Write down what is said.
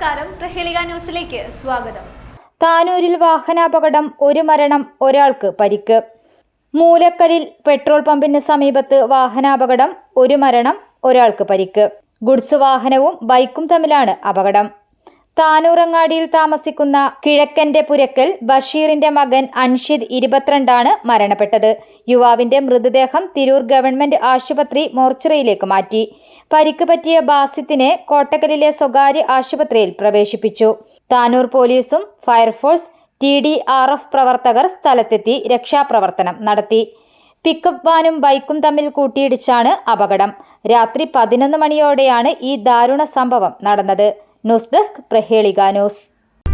നമസ്കാരം. പ്രഹേളിക ന്യൂസിലേക്ക് സ്വാഗതം. താനൂരിൽ വാഹനാപകടം ഒരു മരണം ഒരാൾക്ക് പരിക്ക്. മൂലക്കലിൽ പെട്രോൾ പമ്പിന് സമീപത്ത് വാഹനാപകടം ഒരു മരണം ഒരാൾക്ക് പരിക്ക്. ഗുഡ്സ് വാഹനവും ബൈക്കും തമ്മിലാണ് അപകടം. താനൂറങ്ങാടിയിൽ താമസിക്കുന്ന കിഴക്കന്റെ പുരക്കൽ ബഷീറിന്റെ മകൻ അൻഷിദ് ഇരുപത്തിരണ്ടാണ് മരണപ്പെട്ടത്. യുവാവിന്റെ മൃതദേഹം തിരൂർ ഗവൺമെന്റ് ആശുപത്രി മോർച്ചറിയിലേക്ക് മാറ്റി. പരിക്ക് പറ്റിയ ബാസിത്തിനെ കോട്ടക്കലിലെ സ്വകാര്യ ആശുപത്രിയിൽ പ്രവേശിപ്പിച്ചു. താനൂർ പോലീസും fire force T D R F പ്രവർത്തകർ സ്ഥലത്തെത്തി രക്ഷാപ്രവർത്തനം നടത്തി. പിക്കപ്പ് വാനും ബൈക്കും തമ്മിൽ കൂട്ടിയിടിച്ചാണ് അപകടം. രാത്രി പതിനൊന്ന് മണിയോടെയാണ് ഈ ദാരുണ സംഭവം നടന്നത്. News desk Prahelika news.